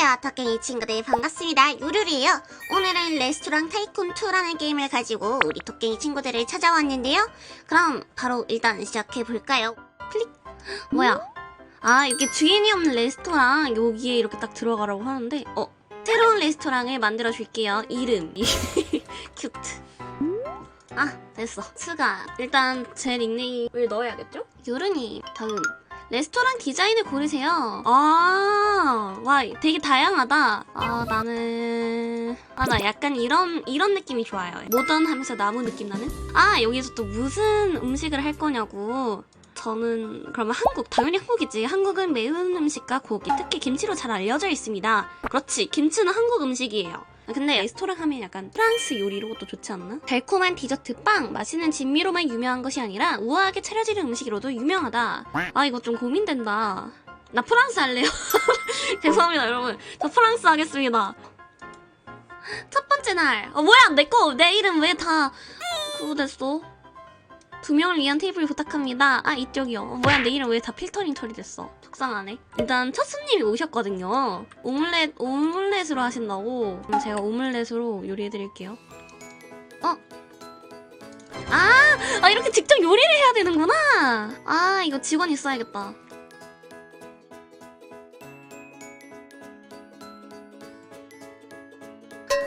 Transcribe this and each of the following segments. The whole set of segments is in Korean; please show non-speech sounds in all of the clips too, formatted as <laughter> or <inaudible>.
안녕하세요, 덕갱이 친구들 반갑습니다. 유루리예요. 오늘은 레스토랑 타이쿤 2라는 게임을 가지고 우리 덕갱이 친구들을 찾아왔는데요. 그럼 바로 일단 시작해 볼까요? 클릭. 뭐야? 아 이렇게 주인이 없는 레스토랑 여기에 이렇게 딱 들어가라고 하는데 어 새로운 레스토랑을 만들어 줄게요. 이름 <laughs> 큐트. 아 됐어. 추가. 일단 제 닉네임을 넣어야겠죠? 유르님 다음. 레스토랑 디자인을 고르세요. 아, 와, 되게 다양하다. 아, 나는. 아, 나 약간 이런, 이런 느낌이 좋아요. 모던 하면서 나무 느낌 나는? 아, 여기서 또 무슨 음식을 할 거냐고. 저는, 그러면 한국, 당연히 한국이지. 한국은 매운 음식과 고기, 특히 김치로 잘 알려져 있습니다. 그렇지, 김치는 한국 음식이에요. 근데 레스토랑 하면 약간 프랑스 요리로 또 좋지 않나? 달콤한 디저트 빵, 맛있는 진미로만 유명한 것이 아니라 우아하게 차려지는 음식으로도 유명하다. 아 이거 좀 고민된다. 나 프랑스 할래요. <laughs> 죄송합니다 여러분. 저 프랑스 하겠습니다. 첫 번째 날. 어 뭐야 내 거 내 이름 왜 다 그거 됐어? 두 명을 위한 테이블 부탁합니다. 아 이쪽이요. 어, 뭐야 내 이름 왜 다 필터링 처리됐어? 속상하네. 일단 첫 손님이 오셨거든요. 오믈렛 오믈렛으로 하신다고. 그럼 제가 오믈렛으로 요리해드릴게요. 어? 아, 아 이렇게 직접 요리를 해야 되는구나. 아 이거 직원 있어야겠다.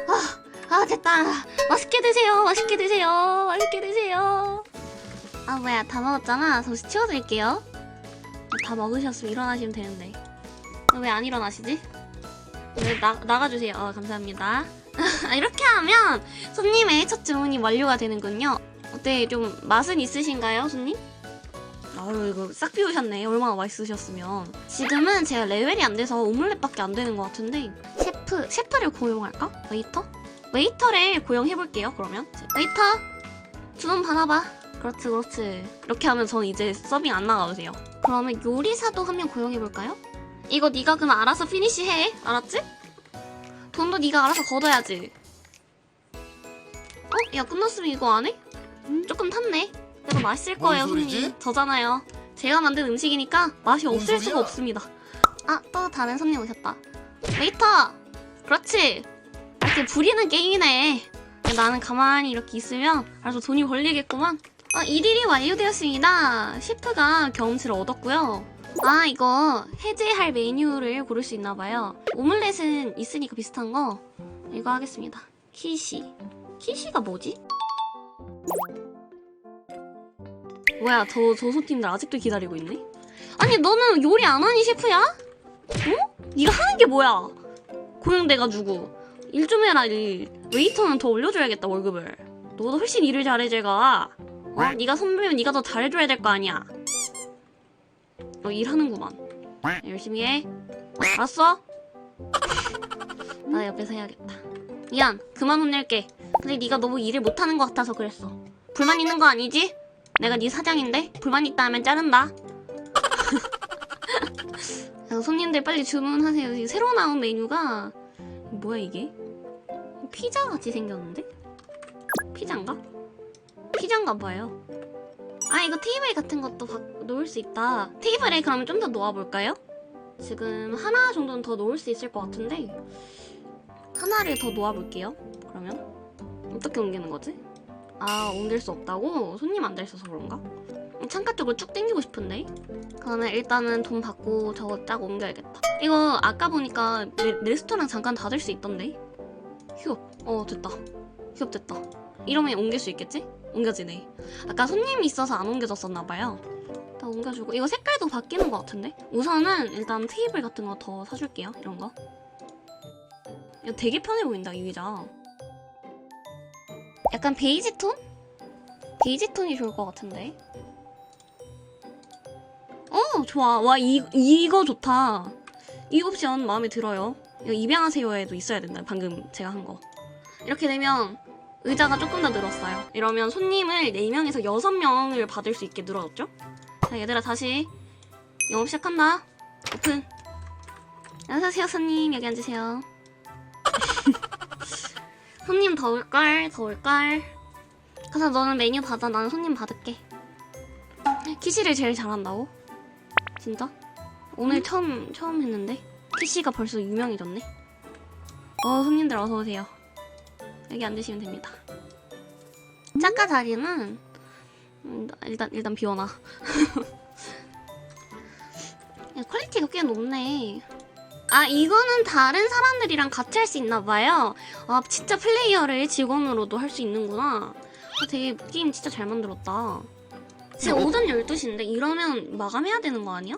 아, 아 됐다. 맛있게 드세요. 맛있게 드세요. 맛있게 드세요. 아 뭐야 다 먹었잖아. 잠시 치워드릴게요. 다 먹으셨으면 일어나시면 되는데 왜 안 일어나시지? 네, 나, 나가주세요. 어, 감사합니다. <laughs> 이렇게 하면 손님의 첫 주문이 완료가 되는군요. 어때? 좀 맛은 있으신가요, 손님? 아유 이거 싹 비우셨네. 얼마나 맛있으셨으면. 지금은 제가 레벨이 안 돼서 오믈렛밖에 안 되는 것 같은데 셰프, 셰프를 고용할까? 웨이터? 웨이터를 고용해볼게요, 그러면. 웨이터! 주문 받아봐. 그렇지, 그렇지. 이렇게 하면 저는 이제 서빙 안 나가도 돼요. 그러면 요리사도 한 명 고용해볼까요? 이거 네가 그럼 알아서 피니시 해. 알았지? 돈도 네가 알아서 걷어야지. 어? 야 끝났으면 이거 안 해? 음, 조금 탔네. 그래도 맛있을 뭔 거예요? 손님. 저잖아요. 제가 만든 음식이니까 맛이 뭔 없을? 수가 없습니다. 아, 또 다른 손님 오셨다. 웨이터! 그렇지. 이렇게 부리는 게임이네. 나는 가만히 이렇게 있으면 알아서 돈이 벌리겠구만. 아, 일일이 완료되었습니다. 셰프가 경험치를 얻었고요. 아, 이거 해제할 메뉴를 고를 수 있나 봐요. 오믈렛은 있으니까 비슷한 거 이거 하겠습니다. 키시. 키시가 뭐지? 뭐야, 저, 저 소팀들 아직도 기다리고 있네? 아니, 너는 요리 안 하니, 셰프야? 어? 네가 하는 게 뭐야? 고용돼가지고. 일 좀 해라, 일. 웨이터는 더 올려줘야겠다, 월급을. 너도 훨씬 일을 잘해, 제가. 어? 네가 선배면 네가 더 잘해줘야 될 거 아니야. 너 일하는구만. 열심히 해. 알았어? 나 옆에서 해야겠다. 미안, 그만 혼낼게. 근데 네가 너무 일을 못하는 것 같아서 그랬어. 불만 있는 거 아니지? 내가 네 사장인데 불만 있다 하면 자른다. <laughs> 야, 손님들 빨리 주문하세요. 이 새로 나온 메뉴가 뭐야 이게? 피자 같이 생겼는데? 피자인가? 피자인가 봐요. 아 이거 테이블 같은 것도 바- 놓을 수 있다. 테이블에 그러면 좀더 놓아볼까요? 지금 하나 정도는 더 놓을 수 있을 것 같은데 하나를 더 놓아볼게요. 그러면 어떻게 옮기는 거지? 아 옮길 수 없다고? 손님 안 돼 있어서 그런가? 창가 쪽으로 쭉 당기고 싶은데 그러면 일단은 돈 받고 저거 딱 옮겨야겠다. 이거 아까 보니까 레, 레스토랑 잠깐 닫을 수 있던데 휴, 어 됐다. 휴 됐다. 이러면 옮길 수 있겠지? 옮겨지네. 아까 손님이 있어서 안 옮겨졌었나봐요. 다 옮겨주고 이거 색깔도 바뀌는 것 같은데? 우선은 일단 테이블 같은 거 더 사줄게요. 이런 거. 이거 되게 편해 보인다 이 의자. 약간 베이지 톤? 베이지 톤이 좋을 것 같은데. 어 좋아. 와 이, 이거 좋다. 이 옵션 마음에 들어요. 이거 입양하세요에도 있어야 된다. 방금 제가 한 거. 이렇게 되면 의자가 조금 더 늘었어요. 이러면 손님을 4명에서 6명을 받을 수 있게 늘어졌죠? 자, 얘들아, 다시 영업 시작한다. 오픈. 안녕하세요, 손님. 여기 앉으세요. <laughs> 손님 더울걸, 더울걸. 그래서 너는 메뉴 받아. 나는 손님 받을게. 키시를 제일 잘한다고? 진짜? 오늘 처음, 처음 했는데? PC가 벌써 유명해졌네. 어, 손님들 어서 오세요. 여기 앉으시면 됩니다. 작가 자리는 음, 일단 일단 비워놔. <laughs> 야, 퀄리티가 꽤 높네. 아 이거는 다른 사람들이랑 같이 할 수 있나 봐요. 아 진짜 플레이어를 직원으로도 할 수 있는구나. 아, 되게 게임 진짜 잘 만들었다. 지금 오전 12시인데 이러면 마감해야 되는 거 아니야?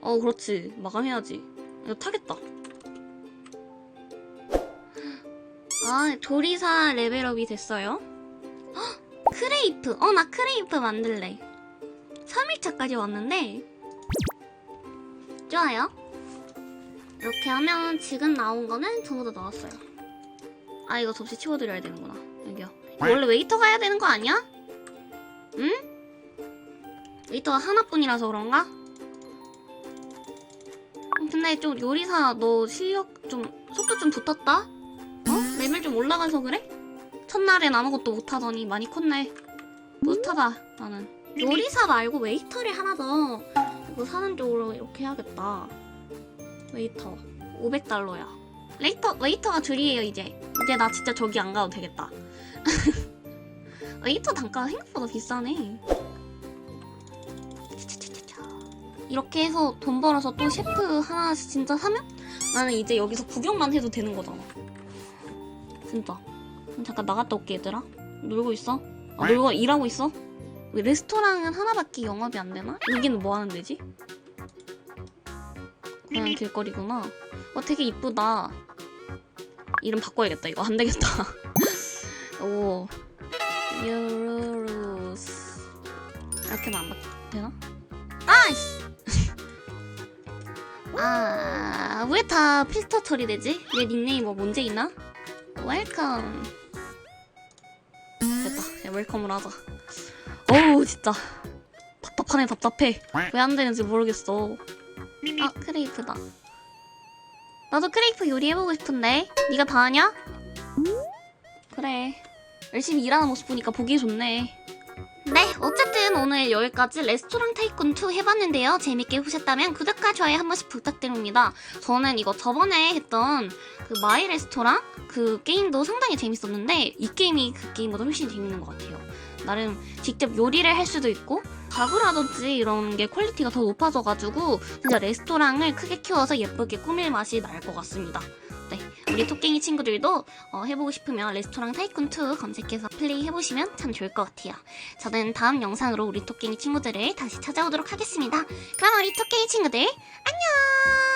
어 그렇지 마감해야지. 이거 타겠다. 아 조리사 레벨업이 됐어요. 헉, 크레이프. 어 나 크레이프 만들래. 3일차까지 왔는데 좋아요. 이렇게 하면 지금 나온 거는 전부 다 나왔어요. 아 이거 접시 치워드려야 되는구나. 여기요. 원래 웨이터가 해야 되는 거 아니야? 응? 웨이터가 하나뿐이라서 그런가? 음, 근데 좀 요리사 너 실력 좀 속도 좀 붙었다? 어? 레벨 좀 올라가서 그래? 첫날엔 아무것도 못하더니 많이 컸네. 뿌듯하다 나는. 요리사 말고 웨이터를 하나 더 이거 사는 쪽으로 이렇게 해야겠다. 웨이터 500달러야. 웨이터 웨이터가 줄이에요 이제. 이제 나 진짜 저기 안 가도 되겠다. <laughs> 웨이터 단가가 생각보다 비싸네. 이렇게 해서 돈 벌어서 또 셰프 하나 진짜 사면 나는 이제 여기서 구경만 해도 되는 거잖아. 진짜. 잠깐 나갔다 올게 얘들아. 놀고 있어? 아, 놀고 일하고 있어? 왜 레스토랑은 하나밖에 영업이 안 되나? 여기는 뭐 하는 데지? 그냥 길거리구나. 어, 되게 이쁘다. 이름 바꿔야겠다. 이거 안 되겠다. <laughs> 오. 유루루스. 이렇게는 안 바뀌 되나? 아이씨! <laughs> 아, 왜 다 필터 처리되지? 내 닉네임 뭐 문제 있나? 웰컴. 됐다. 그냥 웰컴을 하자. 어우, 진짜. 답답하네, 답답해. 왜 안 되는지 모르겠어. 아 크레이프다 나도 크레이프 요리해보고 싶은데 네가 다 하냐? 그래 열심히 일하는 모습 보니까 보기 좋네 네 어쨌든 오늘 여기까지 레스토랑 타이쿤 2 해봤는데요. 재밌게 보셨다면 구독과 좋아요 한 번씩 부탁드립니다. 저는 이거 저번에 했던 그 마이 레스토랑? 그 게임도 상당히 재밌었는데 이 게임이 그 게임보다 훨씬 재밌는 것 같아요. 나름 직접 요리를 할 수도 있고 가구라든지 이런 게 퀄리티가 더 높아져가지고 진짜 레스토랑을 크게 키워서 예쁘게 꾸밀 맛이 날 것 같습니다. 네, 우리 토깽이 친구들도 어, 해보고 싶으면 레스토랑 타이쿤2 검색해서 플레이 해보시면 참 좋을 것 같아요. 저는 다음 영상으로 우리 토깽이 친구들을 다시 찾아오도록 하겠습니다. 그럼 우리 토깽이 친구들 안녕!